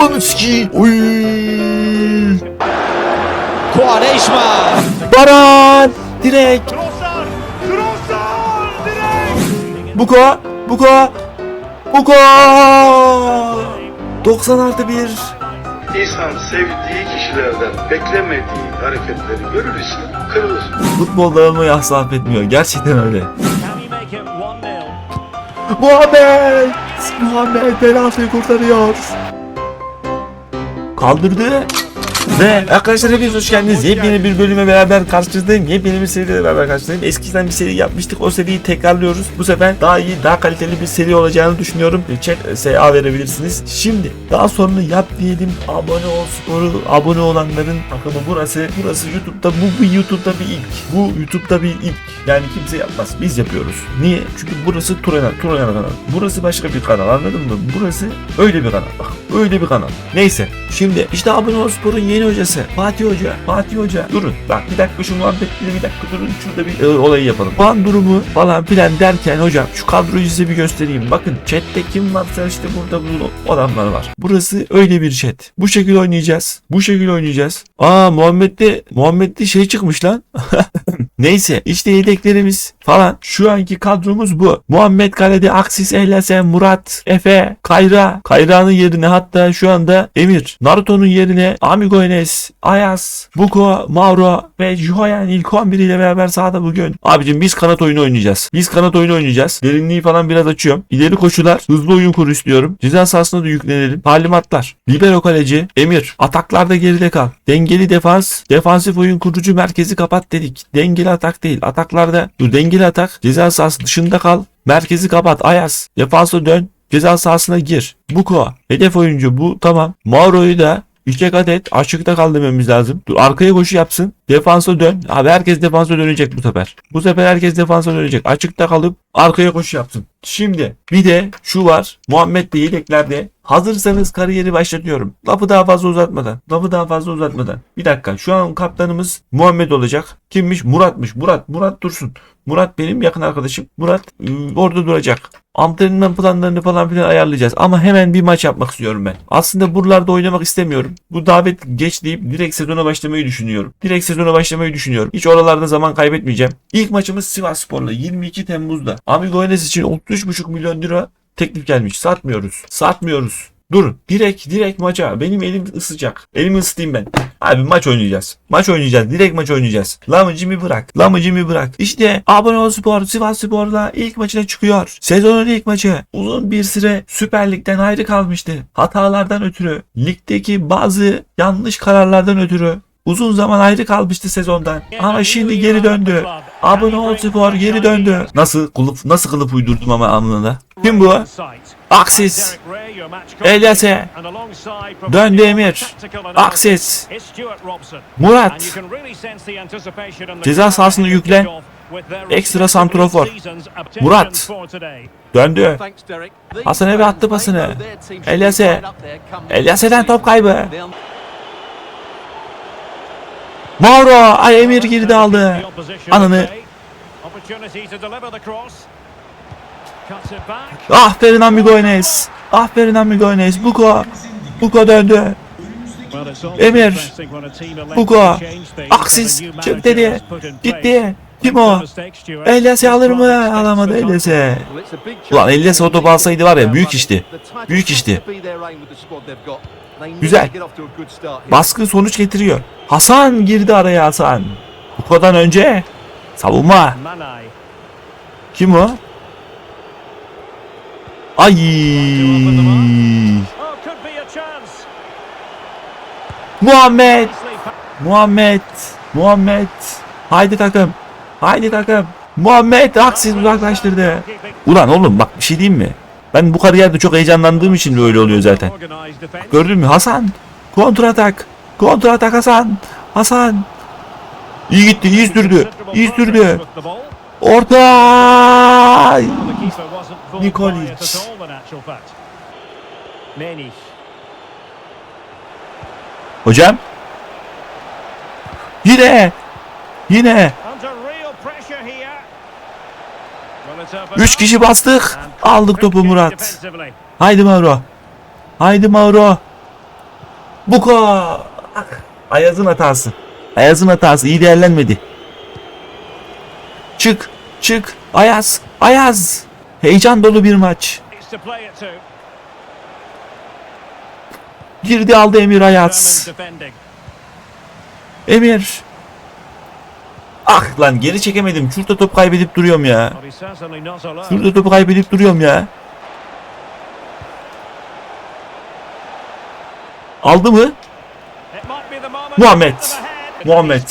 Ananı sikeyim. Oy. Quaresma. Baran. Direkt. Trossard! Buko. Buko. Buko. 90 artı 1. İnsan sevdiği kişilerden beklemediği hareketleri görürse kırılır. Futbolda olmayı asla affetmiyor. Gerçekten öyle. Can he make it 1-0? Muhammed! Muhammed penaltıyı kurtarıyor. Kaldırdı. Ve arkadaşlar hepiniz hoş geldiniz. Yepyeni bir bölüme beraber karşınızdayım. Yepyeni bir seriyle beraber karşınızdayım. Eskiden bir seri yapmıştık. O seriyi tekrarlıyoruz. Bu sefer daha iyi, daha kaliteli bir seri olacağını düşünüyorum. Chat SA verebilirsiniz. Şimdi daha sonra yap diyelim. Abone ol sporu. Abone olanların akımı burası. Burası YouTube'da. Bu bir YouTube'da bir ilk. Bu YouTube'da bir ilk. Yani kimse yapmaz. Biz yapıyoruz. Niye? Çünkü burası Turan Turan kanal. Burası başka bir kanal anladın mı? Burası öyle bir kanal. Bak öyle bir kanal. Neyse. Şimdi işte Abone ol Spor'un yeni hocası Fatih Hoca. Fatih Hoca. Durun. Bak bir dakika şu muhabbetleri bir dakika durun. Şurada bir e, olayı yapalım. Puan durumu falan filan derken hocam şu kadroyu size bir göstereyim. Bakın chatte kim varsa işte burada bu adamlar var. Burası öyle bir chat. Bu şekilde oynayacağız. Bu şekilde oynayacağız. Aa Muhammed'de Muhammed'de şey çıkmış lan. Neyse işte yedeklerimiz falan. Şu anki kadromuz bu. Muhammed Kalede, Aksis, Ehlesen, Murat, Efe, Kayra. Kayra'nın yerine hatta şu anda Emir. Naruto'nun yerine Amigo Enes, Ayas, Buko, Mauro ve Joyan ilk 11 ile beraber sahada bugün. Abicim biz kanat oyunu oynayacağız. Biz kanat oyunu oynayacağız. Derinliği falan biraz açıyorum. İleri koşular, hızlı oyun kuru istiyorum. Ceza sahasına da yüklenelim. Talimatlar. Libero kaleci, Emir. Ataklarda geride kal. Dengeli defans, defansif oyun kurucu merkezi kapat dedik. Dengeli atak değil. Ataklarda dur dengeli atak. Ceza sahası dışında kal. Merkezi kapat. Ayas. Defansa dön. Ceza sahasına gir. Buko. Hedef oyuncu bu. Tamam. Mauro'yu da İki adet açıkta kal dememiz lazım. Dur arkaya koşu yapsın. Defansa dön. Abi herkes defansa dönecek bu sefer. Bu sefer herkes defansa dönecek. Açıkta kalıp arkaya koşu yapsın. Şimdi bir de şu var. Muhammed de yedeklerde. Hazırsanız kariyeri başlatıyorum. Lafı daha fazla uzatmadan. Lafı daha fazla uzatmadan. Bir dakika. Şu an kaptanımız Muhammed olacak. Kimmiş? Murat'mış. Murat. Murat dursun. Murat benim yakın arkadaşım. Murat ıı, orada duracak. Antrenman planlarını falan filan ayarlayacağız. Ama hemen bir maç yapmak istiyorum ben. Aslında buralarda oynamak istemiyorum. Bu davet geç deyip direkt sezona başlamayı düşünüyorum. Direkt sezona başlamayı düşünüyorum. Hiç oralarda zaman kaybetmeyeceğim. İlk maçımız Sivas Spor'la 22 Temmuz'da. Amigo Enes için 33,5 milyon lira teklif gelmiş. Satmıyoruz. Satmıyoruz. Dur. Direkt direkt maça. Benim elim ısıcak. Elimi ısıtayım ben. Abi maç oynayacağız. Maç oynayacağız. Direkt maç oynayacağız. Lamıcımı bırak. Lamıcımı bırak. İşte Abone ol Spor Sivas Spor'la ilk maçına çıkıyor. Sezonun ilk maçı. Uzun bir süre Süper Lig'den ayrı kalmıştı. Hatalardan ötürü. Ligdeki bazı yanlış kararlardan ötürü. Uzun zaman ayrı kalmıştı sezondan. Ama şimdi geri döndü. Abone ol Spor geri döndü. Nasıl kılıf nasıl kılıf uydurdum ama anında. Kim bu? Aksis. Elyase. Döndü Emir. Aksis. Murat. Ceza sahasını yüklen. Ekstra santrofor. Murat. Döndü. Hasan Ebe attı pasını. Elyase. Elyase'den top kaybı. Mauro. Ay Emir girdi aldı. Ananı. Aferin Amigo Enes. Aferin Amigo Enes. Buko. Buko döndü. Emir. Buko. Aksis. Çık dedi. Gitti. Kim o? Elyase alır mı? Alamadı Elyase. Ulan Elyase o topu alsaydı var ya büyük işti. Büyük işti. Güzel. Baskı sonuç getiriyor. Hasan girdi araya Hasan. Buko'dan önce savunma. Kim o? Ay. Muhammed. Muhammed. Muhammed. Haydi takım. Haydi takım. Muhammed Aksis uzaklaştırdı. Ulan oğlum bak bir şey diyeyim mi? Ben bu kariyerde çok heyecanlandığım için böyle oluyor zaten. Gördün mü Hasan? Kontratak. Kontratak Hasan. Hasan. İyi gitti, iyi sürdü. İyi sürdü. Orta. Nikolic. Hocam. Yine. Yine. Üç kişi bastık. Aldık topu Murat. Haydi Mauro. Haydi Mauro. Buko. Ah, Ayaz'ın hatası. Ayaz'ın hatası iyi değerlenmedi. Çık, çık. Ayaz, Ayaz. Heyecan dolu bir maç. Girdi aldı Emir Ayaz. Emir. Ah lan geri çekemedim. Şurada top kaybedip duruyorum ya. Şurada topu kaybedip duruyorum ya. Aldı mı? Muhammed. Muhammed.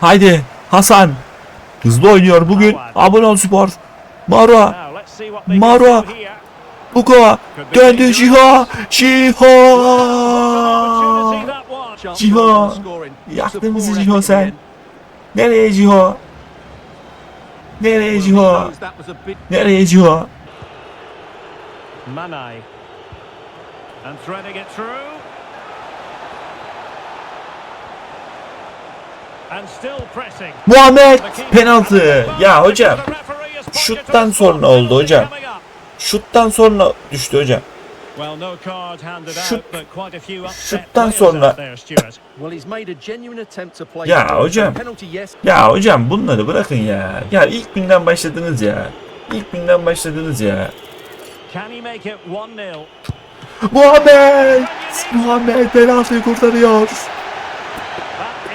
Haydi Hasan. Hızlı oynuyor bugün. Abone ol spor. Maro. Maro. Buko. Döndü that one. Ciho. Yaktın bizi Ciho sen. Nereye Jiho? Nereye Jiho? Nereye Jiho? Manay. And threading it through. And still pressing. Muhammed penaltı. Ya hocam şuttan sonra oldu hocam. Şuttan sonra düştü hocam. Well, no card handed Şut- out, but quite a few upset şuttan sonra-. Ya hocam. Ya hocam bunları bırakın ya. Ya ilk günden başladınız ya. İlk günden başladınız ya. Can he make it 1-0? Muhammed! Muhammed penaltıyı kurtarıyor. That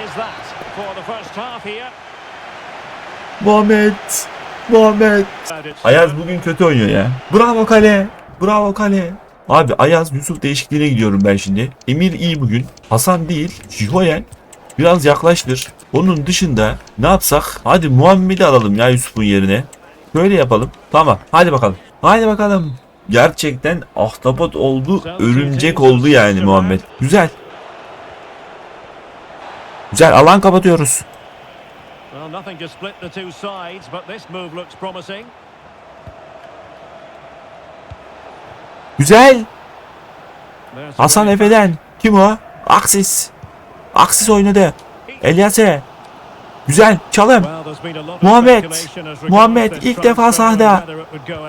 is that for the first half here. Muhammed! Muhammed! Ayaz bugün kötü oynuyor ya. Bravo kale! Bravo kale! Abi Ayaz Yusuf değişikliğine gidiyorum ben şimdi. Emir iyi bugün. Hasan değil. Jihoyen biraz yaklaştır. Onun dışında ne yapsak? Hadi Muhammed'i alalım ya Yusuf'un yerine. Böyle yapalım. Tamam. Hadi bakalım. Hadi bakalım. Gerçekten ahtapot oldu, örümcek oldu yani Muhammed. Güzel. Güzel alan kapatıyoruz. Well, nothing to split the two sides, but this move looks promising. Güzel. Hasan Efe'den. Kim o? Aksis. Aksis oynadı. Elyase. Güzel. Çalım. Muhammed. Muhammed ilk defa sahada.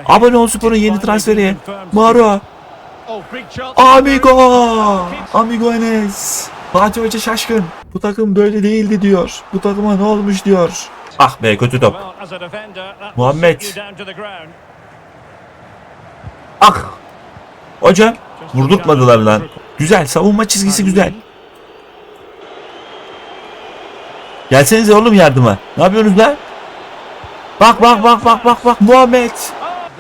Abone ol sporun yeni transferi. Maro. Oh. Amigo. Amigo Enes. Fatih Hoca şaşkın. Bu takım böyle değildi diyor. Bu takıma ne olmuş diyor. Ah be kötü top. Muhammed. Ah. Hocam vurdurtmadılar lan. Güzel savunma çizgisi güzel. Gelsenize oğlum yardıma. Ne yapıyorsunuz lan? Bak bak bak bak bak bak Muhammed.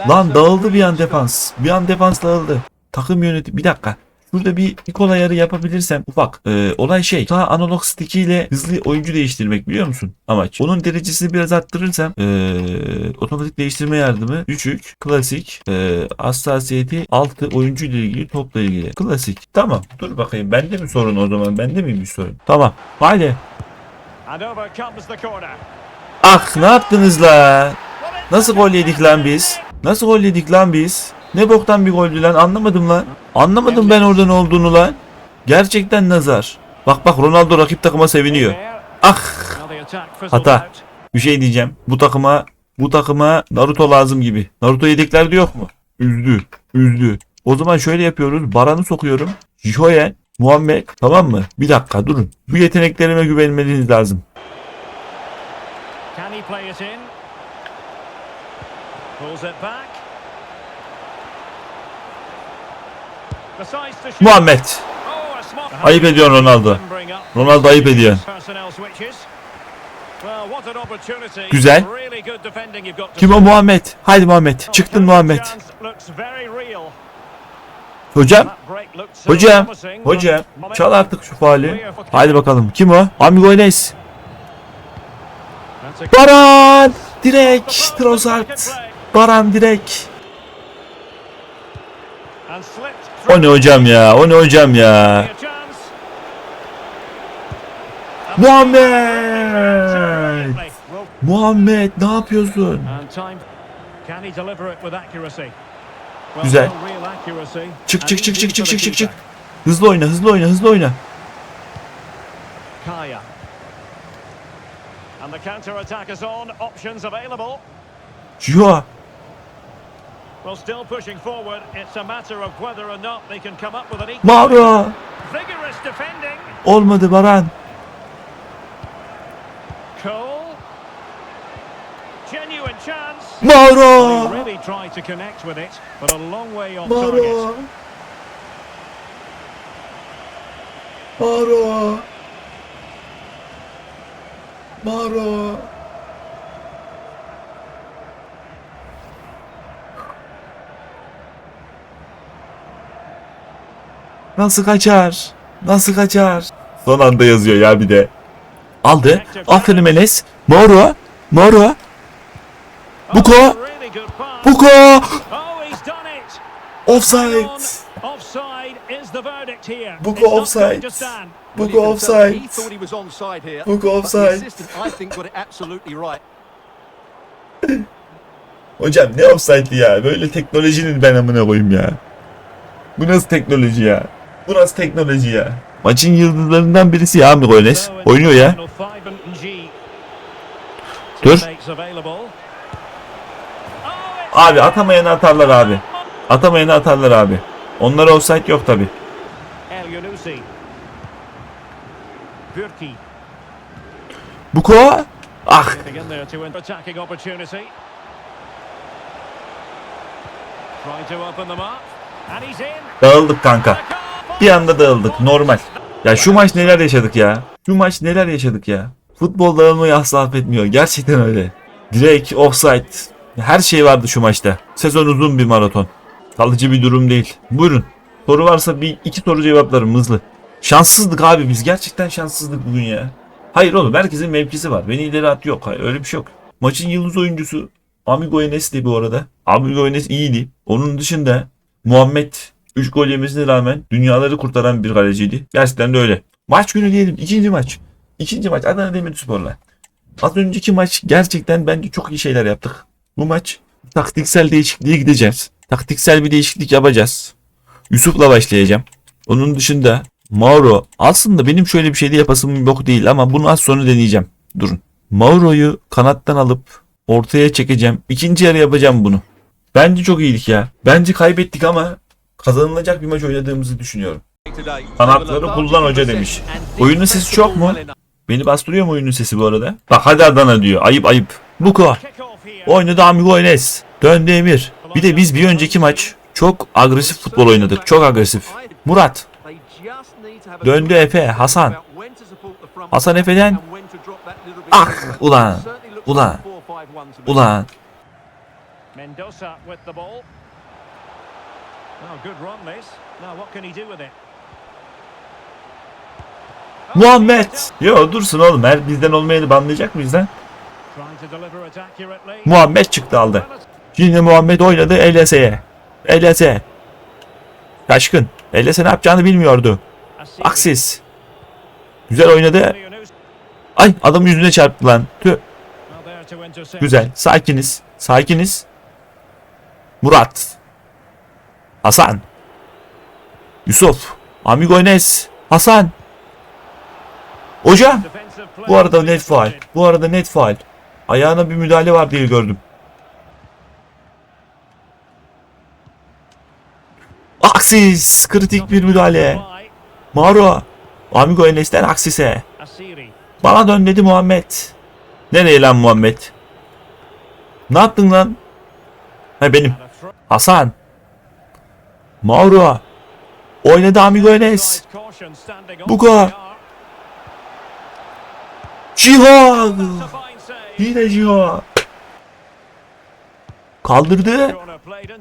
Lan dağıldı bir an defans. Bir an defans dağıldı. Takım yöneti bir dakika. Şurada bir Nikola ayarı yapabilirsem ufak. Ee, olay şey. Sağ analog stick ile hızlı oyuncu değiştirmek biliyor musun? Amaç. Onun derecesini biraz arttırırsam ee, otomatik değiştirme yardımı düşük. Klasik. ee, hassasiyeti 6 oyuncu ile ilgili topla ilgili. Klasik. Tamam. Dur bakayım. Bende mi sorun o zaman? Bende miymiş sorun? Tamam. Haydi. Ah ne yaptınız la? Nasıl gol yedik lan biz? Nasıl gol yedik lan biz? Ne boktan bir goldü lan anlamadım lan. Anlamadım ben orada ne olduğunu lan. Gerçekten nazar. Bak bak Ronaldo rakip takıma seviniyor. Ah Hata. bir şey diyeceğim. Bu takıma bu takıma Naruto lazım gibi. Naruto yedeklerde yok mu? Üzdü. Üzdü. O zaman şöyle yapıyoruz. Baran'ı sokuyorum. Jihoyen, Muhammed tamam mı? Bir dakika durun. Bu yeteneklerime güvenmeniz lazım. Can he play it in? Pulls it back. Muhammed. Ayıp ediyorsun Ronaldo. Ronaldo ayıp ediyor. Güzel. Kim o. Muhammed? Haydi Muhammed. Çıktın Muhammed. Hocam. Hocam. Hocam. Çal artık şu faali. Haydi bakalım. Kim o? Amigo Enes. Baran. Trossard. play. Baran slipped O ne hocam ya? O ne hocam ya? Muhammed. Muhammed ne yapıyorsun? Güzel. Çık çık çık çık çık çık çık çık. Hızlı oyna, hızlı oyna, hızlı oyna. Kaya. And the counter attack is on. Options available. Jiho. Well, still pushing forward. It's a matter of whether or not they can come up with an equal. Mauro. Vigorous defending. Olmadı Baran. Cole. Genuine chance. Mauro. Really tried to connect with it, but a long way off Mauro. target. Mauro. Mauro. Nasıl kaçar? Nasıl kaçar? Son anda yazıyor ya bir de. Aldı. Aferin Enes. Mauro. Mauro. Buko. Buko. Offside. Buko offside. Buko offside. Buko offside. Hocam ne offside'di ya? Böyle teknolojinin ben amına koyayım ya. Bu nasıl teknoloji ya? Bu nasıl teknoloji ya? Maçın yıldızlarından birisi ya in Oynuyor ya. Dur. Abi atamayanı atarlar abi. Atamayanı atarlar abi. Onlara offside yok tabi. Bürki. Buko. Ah. Dağıldık kanka. Bir anda dağıldık. Normal. Ya şu maç neler yaşadık ya. Şu maç neler yaşadık ya. Futbol dağılmayı asla affetmiyor. Gerçekten öyle. Direkt offside. Her şey vardı şu maçta. Sezon uzun bir maraton. Kalıcı bir durum değil. Buyurun. Soru varsa bir iki soru cevaplarım hızlı. Şanssızlık abi biz. Gerçekten şanssızlık bugün ya. Hayır oğlum herkesin mevkisi var. Beni ileri at yok. Hayır, öyle bir şey yok. Maçın yıldız oyuncusu Amigo Enes'ti bu arada. Amigo Enes iyiydi. Onun dışında Muhammed 3 gol yemesine rağmen dünyaları kurtaran bir kaleciydi. Gerçekten de öyle. Maç günü diyelim. ikinci maç. İkinci maç Adana Demirspor'la. Az önceki maç gerçekten bence çok iyi şeyler yaptık. Bu maç taktiksel değişikliğe gideceğiz. Taktiksel bir değişiklik yapacağız. Yusuf'la başlayacağım. Onun dışında Mauro aslında benim şöyle bir şeyde yapasım yok değil ama bunu az sonra deneyeceğim. Durun. Mauro'yu kanattan alıp ortaya çekeceğim. İkinci yarı yapacağım bunu. Bence çok iyiydik ya. Bence kaybettik ama kazanılacak bir maç oynadığımızı düşünüyorum. Kanatları kullan hoca demiş. Oyunun sesi çok mu? Beni bastırıyor mu oyunun sesi bu arada? Bak hadi Adana diyor. Ayıp ayıp. Kick-off here. Oynadı Amigo Enes. Döndü Emir. Bir de biz bir önceki maç çok agresif futbol oynadık. Çok agresif. Murat. Döndü Efe. Hasan. Hasan Efe'den. Ah ulan. Ulan. like a 4-5-1 to me. Ulan. Mendoza with the ball. Oh, good run this. Now what can he do with it? Muhammed. Yo dursun oğlum. Her bizden olmayanı banlayacak mıyız lan? Muhammed çıktı aldı. Yine Muhammed oynadı Eles'e. Eles'e. Şaşkın. Eles'e ne yapacağını bilmiyordu. Aksis. Güzel oynadı. Ay adam yüzüne çarptı lan. Tüh. Güzel. Sakiniz. Sakiniz. Murat. Hasan. Yusuf. Amigo Enes. Hasan. Play. Bu arada net faal. Bu arada net faal. Ayağına bir müdahale var diye gördüm. Aksis. Kritik bir müdahale. By Mauro. Amigo Enes'ten Aksis'e. Bana dön dedi Muhammed. Nereye lan Muhammed? Ne yaptın lan? Ha benim. Hasan. Mauro. Oynadı Amigo Enes. Caution standing on Buko. the yard. Cihan. Yine Cihan. Kaldırdı.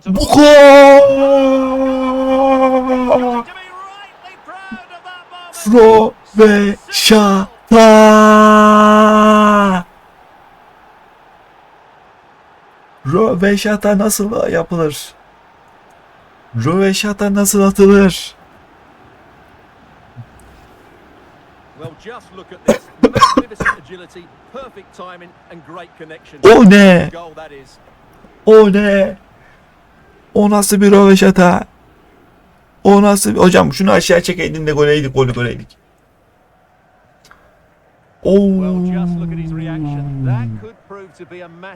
Moment. Fro ve Şata. Röveşata nasıl yapılır? Röveşata nasıl atılır? O ne? O ne? O nasıl bir röveşata? O nasıl bir... Hocam şunu aşağı çekeydin de goleydik, golü goleydik. Oo.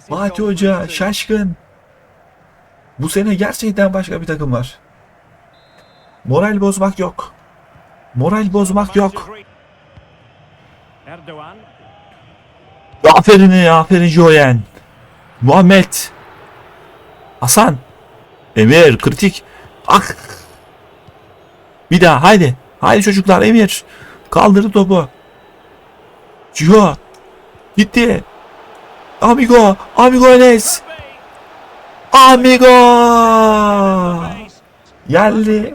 Fatih Hoca şaşkın. Bu sene gerçekten başka bir takım var. Moral bozmak yok. Moral bozmak yok. Erdoğan. Aferin aferin Joyen. Muhammed. Hasan. Emir kritik. Ah. Bir daha haydi. Haydi çocuklar Emir. Kaldırdı topu. Ciho. Gitti. Amigo. Amigo Enes. Amigo. Geldi.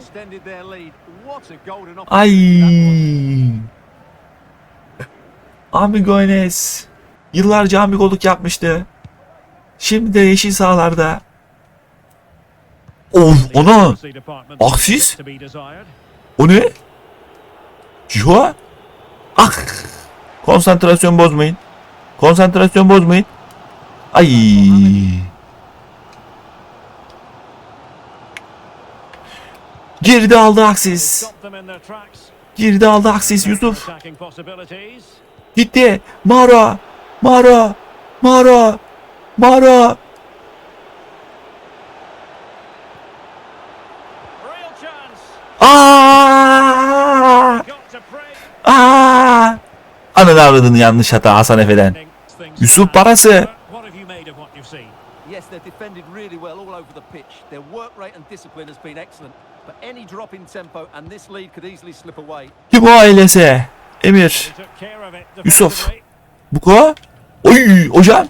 Ay. Amigo Enes. Yıllarca amigoluk yapmıştı. Şimdi de yeşil sahalarda. Of ona. Aksis? O ne? Ciho? Ah. Konsantrasyon bozmayın. Konsantrasyon bozmayın. Ay. Girdi aldı Aksis. Girdi aldı Aksis Yusuf. Gitti. Mara. Mara. Mara. Mara. Aa! Aa! Ananı avradını yanlış hata Hasan Efe'den. Yusuf parası. Yes, they've defended really well all over the pitch. Their work rate and discipline has been excellent. But any drop in tempo and this lead could easily slip away. Kim o ailesi? Emir. Yusuf. defensively. Buko. Oy hocam.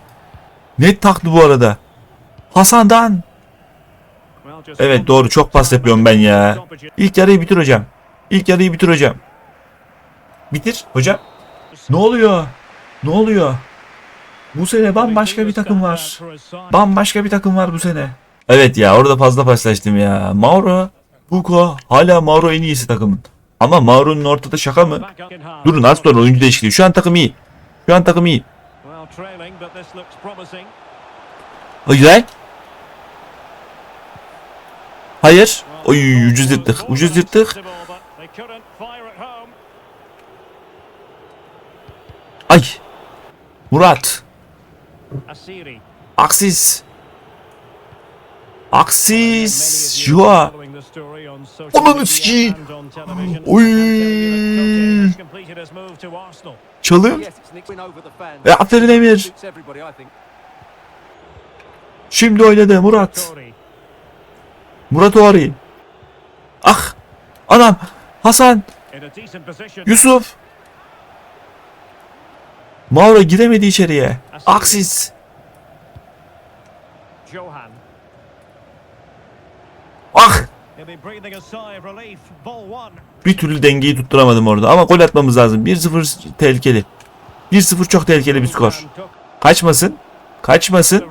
Net taktı bu arada. Hasan'dan. Evet doğru çok pas yapıyorum ben ya. İlk yarıyı bitir hocam. İlk yarıyı bitir hocam. Bitir hocam. Ne oluyor? Ne oluyor? Bu sene bambaşka bir takım var. Bambaşka bir takım var bu sene. Evet ya orada fazla paslaştım ya. Mauro, Buko hala Mauro en iyisi takımın. Ama Mauro'nun ortada şaka mı? Durun az sonra oyuncu değişikliği. Şu an takım iyi. Şu an takım iyi. O güzel. Hayır. Oy ucuz yırttık. Ucuz yırttık. Ay. Murat. Aksis. Aksis. Jua. Ananı sikeyim. Oy. Çalım. Fans. E, aferin Emir. Şimdi oynadı Murat. Murat Oğari. Ah. Anam. Hasan. Yusuf. Mauro giremedi içeriye. Aksis. Johan. Ah. Bir türlü dengeyi tutturamadım orada ama gol atmamız lazım. 1-0 tehlikeli. 1-0 çok tehlikeli bir skor. Kaçmasın. Kaçmasın.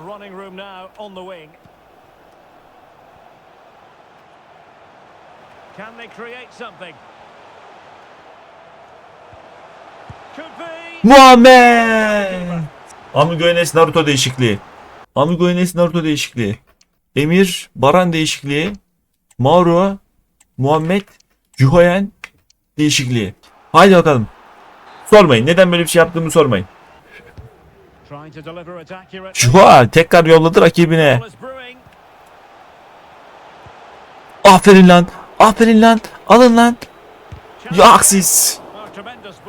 Can they create something? Could be. Muhammed. Amigo Enes Naruto değişikliği. Amigo Enes Naruto değişikliği. Emir Baran değişikliği. Mauro Muhammed Juhoyen değişikliği. Haydi bakalım. Sormayın. Neden böyle bir şey yaptığımı sormayın. Juha tekrar yolladı rakibine. Aferin lan. Aferin lan. Alın lan. Ya Aksis.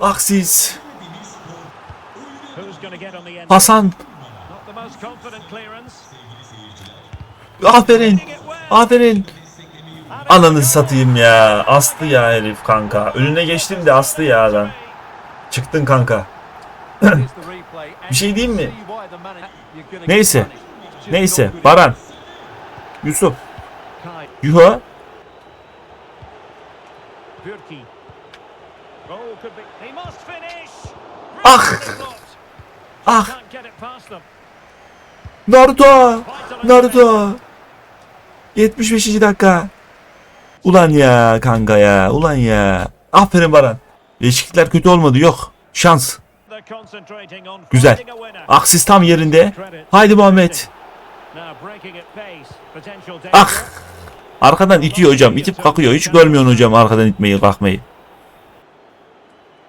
End? Hasan. Aferin. Aferin. Ananı satayım ya. Astı ya herif kanka. Önüne geçtim de astı ya adam. Çıktın kanka. Bir şey diyeyim mi? Neyse. Neyse. Baran. Yusuf. Yuha. Bürki. Oh, could be. He must finish. Ah. Ah. Naruto. Naruto. 75. dakika. Ulan ya kanka ya. Ulan ya. Aferin Baran. Değişiklikler kötü olmadı. Yok. Şans. Güzel. Aksis tam yerinde. Haydi Muhammed. Ah. Arkadan itiyor hocam. İtip kalkıyor. Hiç görmüyorsun hocam arkadan itmeyi kalkmayı.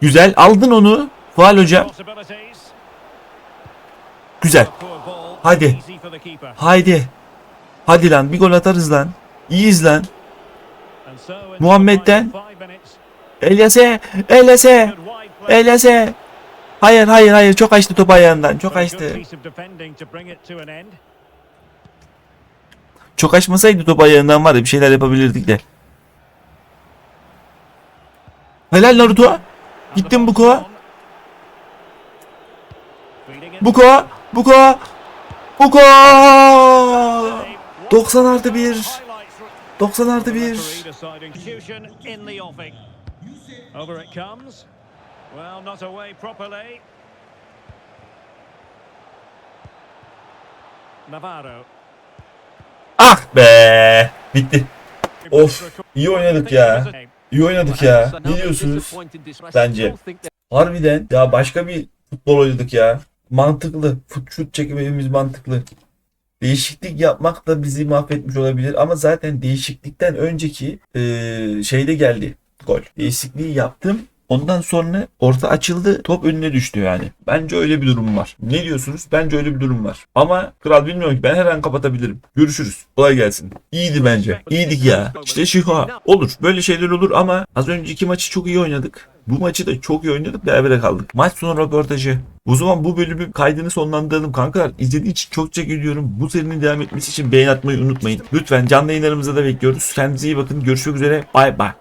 Güzel. Aldın onu. Faal hocam. Güzel. Keeper. Haydi. Hadi lan bir gol atarız lan. İyiyiz lan. Muhammed'den. Elyase. Elyase. Elyase. Hayır hayır hayır çok açtı top ayağından çok açtı. Çok açmasaydı top ayağından var ya bir şeyler yapabilirdik de. Helal Naruto. Gittim ball's Buko. Buko. Buko. Buko. What 90 artı 1. highlights 90 artı The 1. referee deciding execution in the offing. Over it comes. Well, not away properly. Navarro. Ah be. Bitti. Of. iyi oynadık ya. İyi oynadık ya. Ne diyorsunuz? Bence. Harbiden ya başka bir futbol oynadık ya. Mantıklı. Fut şut çekmemiz mantıklı. Değişiklik yapmak da bizi mahvetmiş olabilir ama zaten değişiklikten önceki eee şeyde geldi gol. Değişikliği yaptım. Ondan sonra orta açıldı. Top önüne düştü yani. Bence öyle bir durum var. Ne diyorsunuz? Bence öyle bir durum var. Ama kral bilmiyorum ki ben her an kapatabilirim. Görüşürüz. Kolay gelsin. İyiydi bence. İyiydik ya. İşte şu olur. Böyle şeyler olur ama az önceki maçı çok iyi oynadık. Bu maçı da çok iyi oynadık. Berabere kaldık. Maç sonu röportajı. O zaman bu bölümü kaydını sonlandıralım kankalar. İzlediğiniz için çok teşekkür ediyorum. Bu serinin devam etmesi için beğen atmayı unutmayın. Lütfen canlı yayınlarımıza da bekliyoruz. Kendinize iyi bakın. Görüşmek üzere. Bay bay.